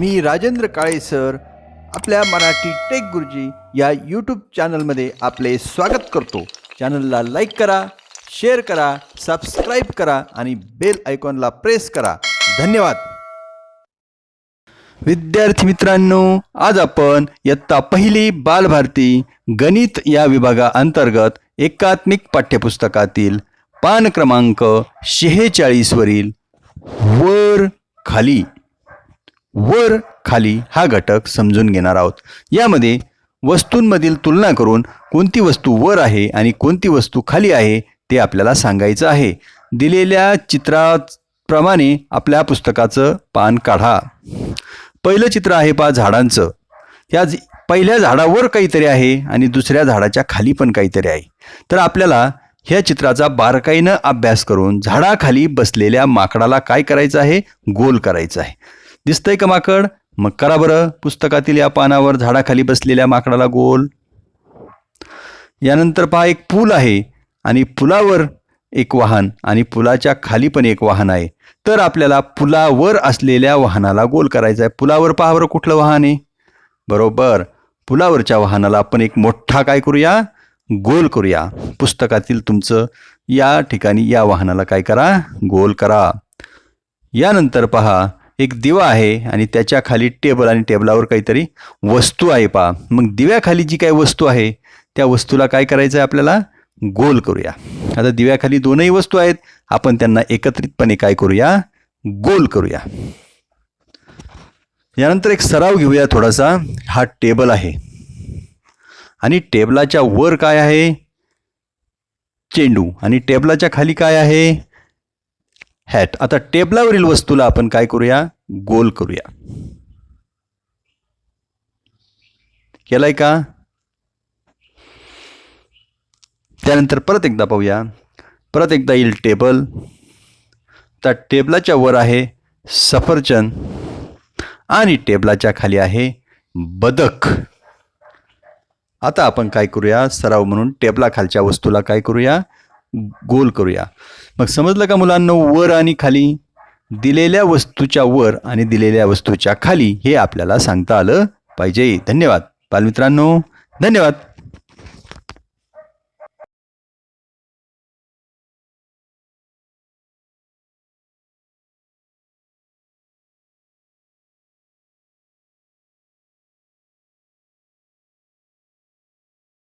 मी Rajendra Kale sir आपल्या Marathi take गुरुजी या यूट्यूब चॅनलमध्ये आपले स्वागत करतो. चॅनलला लाईक करा शेअर करा सबस्क्राईब करा आणि बेल आयकॉनला प्रेस करा. धन्यवाद. विद्यार्थी मित्रांनो आज आपण इयत्ता पहिली बालभारती गणित या विभागाअंतर्गत एकात्मिक पाठ्यपुस्तकातील पान क्रमांक शेहेचाळीसवरील वर खाली. वर खाली हा घटक समजून घेणार आहोत. यामध्ये वस्तूंमधील तुलना करून कोणती वस्तू वर आहे आणि कोणती वस्तू खाली आहे ते आपल्याला सांगायचं आहे. दिलेल्या चित्राप्रमाणे आपल्या पुस्तकाचं पान काढा. पहिलं चित्र आहे पहा झाडांचं. या पहिल्या झाडावर काहीतरी आहे आणि दुसऱ्या झाडाच्या खाली पण काहीतरी आहे. तर आपल्याला ह्या चित्राचा बारकाईनं अभ्यास करून झाडाखाली बसलेल्या माकडाला काय करायचं आहे? गोल करायचं आहे. दिसतंय का माकड? मग करा बरं. पुस्तकातील या पानावर झाडाखाली बसलेल्या माकडाला गोल. यानंतर पहा एक पूल आहे आणि पुलावर एक वाहन आणि पुलाच्या खाली पण एक वाहन आहे. तर आपल्याला पुलावर असलेल्या वाहनाला गोल करायचा आहे पुलावर पहा बरं कुठलं वाहन आहे. बरोबर. पुलावरच्या वाहनाला आपण एक मोठा काय करूया? गोल करूया. पुस्तकातील तुमचं या ठिकाणी या वाहनाला काय करा? गोल करा. यानंतर पहा एक दिवा आहे आणि त्याच्याखाली टेबल आणि टेबलावर काहीतरी वस्तू आहे पहा. मग दिव्याखाली जी काही वस्तू आहे त्या वस्तूला काय करायचं आहे आपल्याला? गोल करूया. आता दिव्याखाली दोनही वस्तू आहेत आपण त्यांना एकत्रितपणे काय करूया? गोल करूया. यानंतर एक सराव घेऊया थोडासा. हा टेबल आहे. आणि टेबलाच्या वर काय आहे? चेंडू. आणि टेबलाच्या खाली काय आहे? हॅट आता टेबलावरील वस्तूला आपण काय करूया? गोल करूया. केलाय का? त्यानंतर परत एकदा पाहूया. परत एकदा येईल टेबल त्या टेबलाच्या वर आहे सफरचंद आणि टेबलाच्या खाली आहे बदक. आता आपण काय करूया? सराव म्हणून टेबला खालच्या वस्तूला काय करूया? गोल करूया. मग समजलं का मुलांना वर आणि खाली? दिलेल्या वस्तूच्या वर आणि दिलेल्या वस्तूच्या खाली हे आपल्याला सांगता आलं पाहिजे. धन्यवाद. बालमित्रांनो धन्यवाद.